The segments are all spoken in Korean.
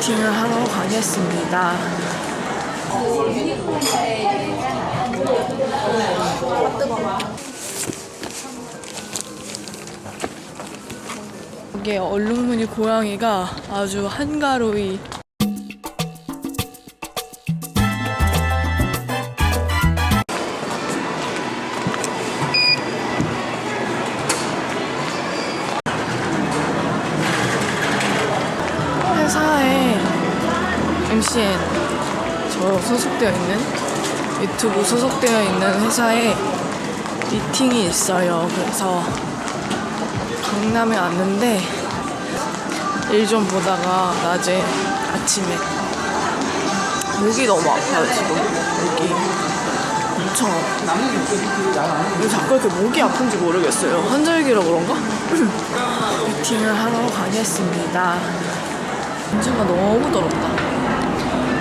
미팅을 하러 가겠습니다. 이게 얼룩무늬 고양이가 아주 한가로이 MCN 저 소속되어 있는 유튜브 소속되어 있는 회사에 미팅이 있어요. 그래서 강남에 왔는데 일 좀 보다가 낮에 아침에 목이 너무 아파요 지금 목이 엄청 아파. 왜 자꾸 이렇게 목이 아픈지 모르겠어요. 환절기라 그런가? 미팅을 하러 가겠습니다. 진주가 너무 더럽다.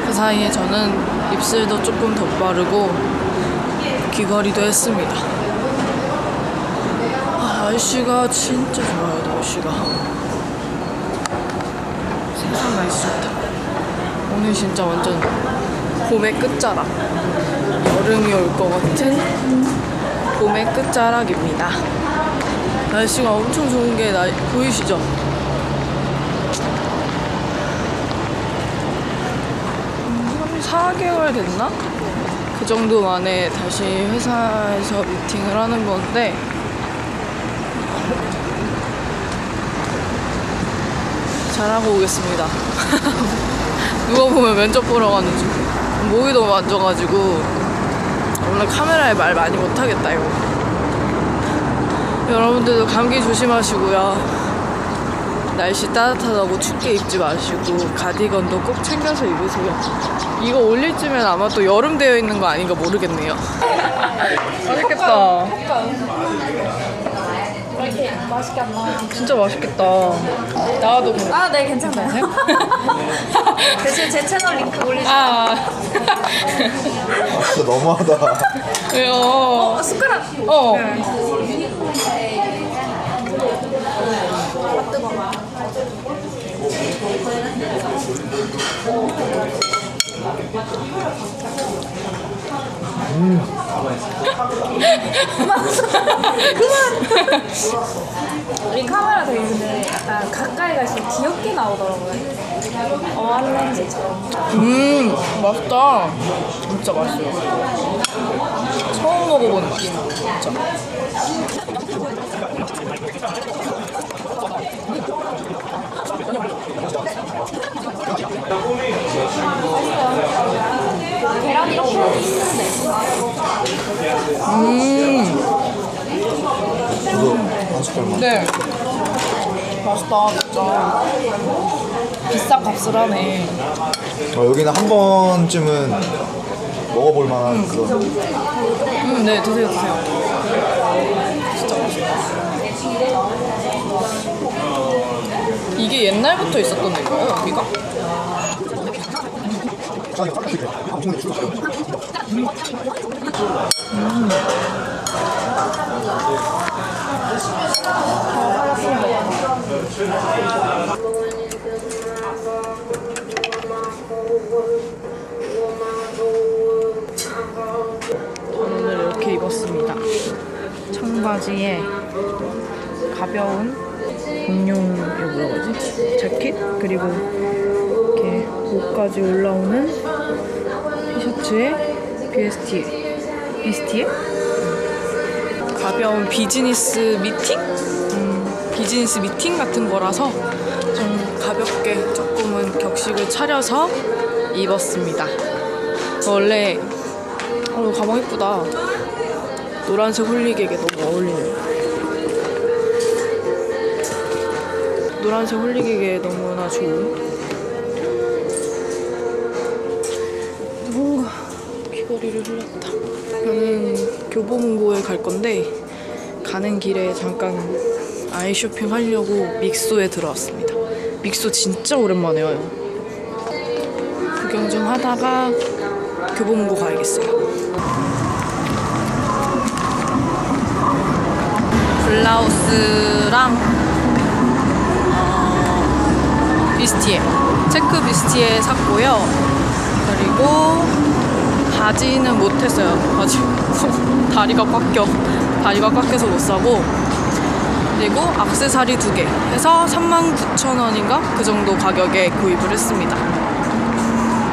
그 사이에 저는 입술도 조금 덧바르고 귀걸이도 했습니다. 아, 날씨가 진짜 좋아요, 날씨가. 세상 날씨 좋다. 오늘 진짜 완전 봄의 끝자락. 여름이 올 것 같은 봄의 끝자락입니다. 날씨가 엄청 좋은 게 나, 보이시죠? 한 4개월 됐나? 그 정도 만에 다시 회사에서 미팅을 하는 건데 잘하고 오겠습니다. 누가 보면 면접 보러 가는 중. 목이 너무 안 좋아가지고 오늘 카메라에 말 많이 못하겠다 이거. 여러분들도 감기 조심하시고요. 날씨 따뜻하다고 춥게 입지 마시고 가디건도 꼭 챙겨서 입으세요. 이거 올릴 쯤엔 아마 또 여름 되어 있는 거 아닌가 모르겠네요. 맛있겠다. 나와요. 진짜 맛있겠다. 나도 뭐. 아, 네, 괜찮아요. 대신 제 채널 링크 올리세요. 아. 진짜 너무하다. 왜요? 어, 숟가락. 어. 네. 아, 뜨거워. 그만! 이 카메라 되게 근데 약간 가까이 갈수록 귀엽게 나오더라고요. 어안렌즈처럼. 음, 맛있다. 진짜 맛있어요. 처음 먹어보는 맛이다. 진짜. 계란 이렇게 있는데. 음, 저도 한 숟갈만. 네. 맛있다, 진짜. 비싼 값을 하네. 어, 여기는 한 번쯤은 먹어볼 만한 그런. 음, 네, 드세요, 드세요. 진짜 맛있다. 이게 옛날부터 있었던 데인가요, 여기가? 오늘 이렇게 입었습니다. 청바지에 가벼운 공룡 이거 뭐라고 하지? 자켓 그리고 이렇게 목까지 올라오는 티셔츠에 비스티에 비스티에 음. 가벼운 비즈니스 미팅? 음, 비즈니스 미팅 같은 거라서 좀 가볍게 조금은 격식을 차려서 입었습니다. 원래 어, 가방 예쁘다. 노란색 홀리객에 너무 어울리네. 노란색 홀리객에 너무나 좋은. 뭔가 귀걸이를 흘렸다. 저는 교보문고에 갈 건데 가는 길에 잠깐 아이 쇼핑 하려고 믹소에 들어왔습니다. 믹소 진짜 오랜만에 와요. 구경 좀 하다가 교보문고 가야겠어요. 블라우스랑 어, 비스티에 체크 비스티에 샀고요. 그리고 바지는 못했어요. 바지 다리가 꽉 껴. 다리가 꽉 껴서 못 사고 그리고 악세사리 두 개 해서 39,000원인가 그 정도 가격에 구입을 했습니다.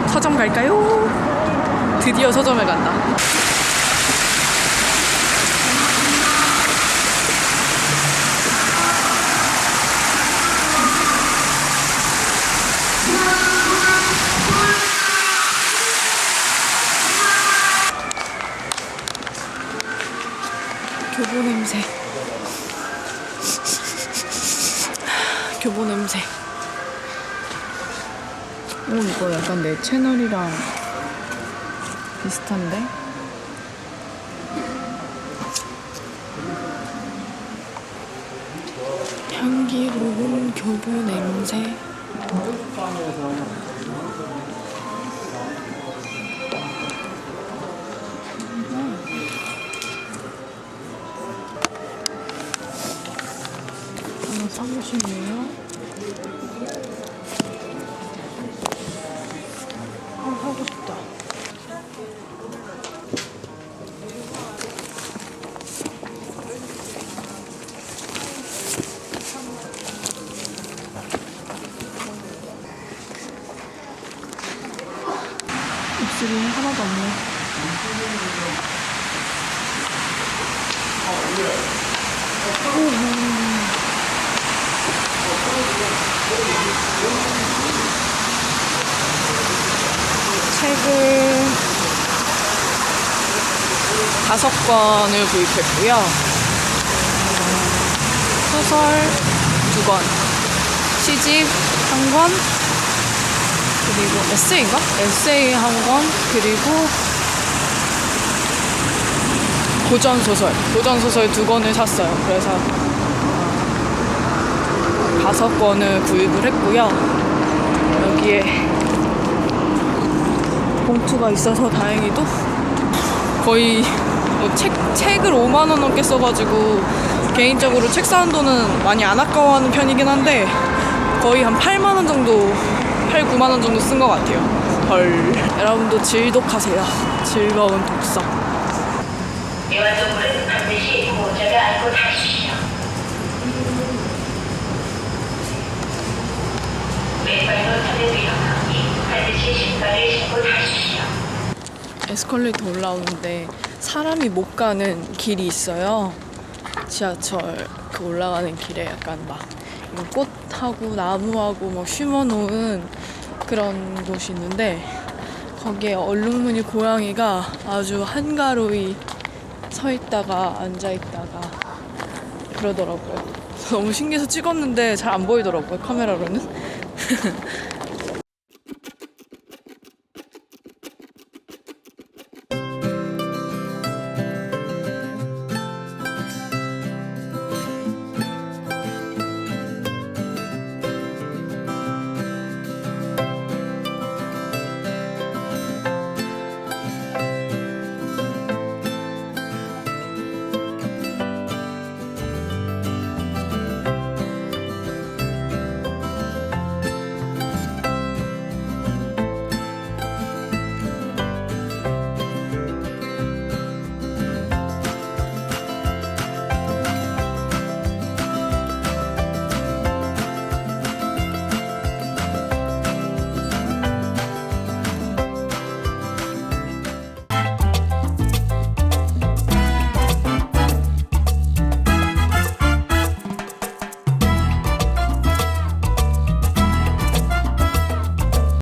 서점 갈까요? 드디어 서점에 간다. 냄새. 오, 이거 약간 내 채널이랑 비슷한데? 향기 로운 교보 냄새. 하나 사보실래요? 책을 다섯 권을 구입했고요. 소설 두 권, 시집 한 권, 그리고 에세이인가? 에세이 한 권, 그리고 고전 소설, 고전 소설 두 권을 샀어요. 그래서 어, 다섯 권을 구입을 했고요. 여기에 봉투가 있어서 다행히도 거의 뭐 책, 책을 5만 원 넘게 써가지고 개인적으로 책 사는 돈은 많이 안 아까워하는 편이긴 한데 거의 한 8만 원 정도 8, 9만 원 정도 쓴 것 같아요. 헐. 여러분도 질독하세요. 즐거운 독서. 대화동물은 반드시 보호자가 알고 다니시오. 왼발로 반드시 에스컬레이터 올라오는데 사람이 못 가는 길이 있어요. 지하철 그 올라가는 길에 약간 막 꽃하고 나무하고 막 심어놓은 그런 곳이 있는데 거기에 얼룩무늬 고양이가 아주 한가로이 서 있다가 앉아 있다가 그러더라고요. 너무 신기해서 찍었는데 잘 안 보이더라고요 카메라로는.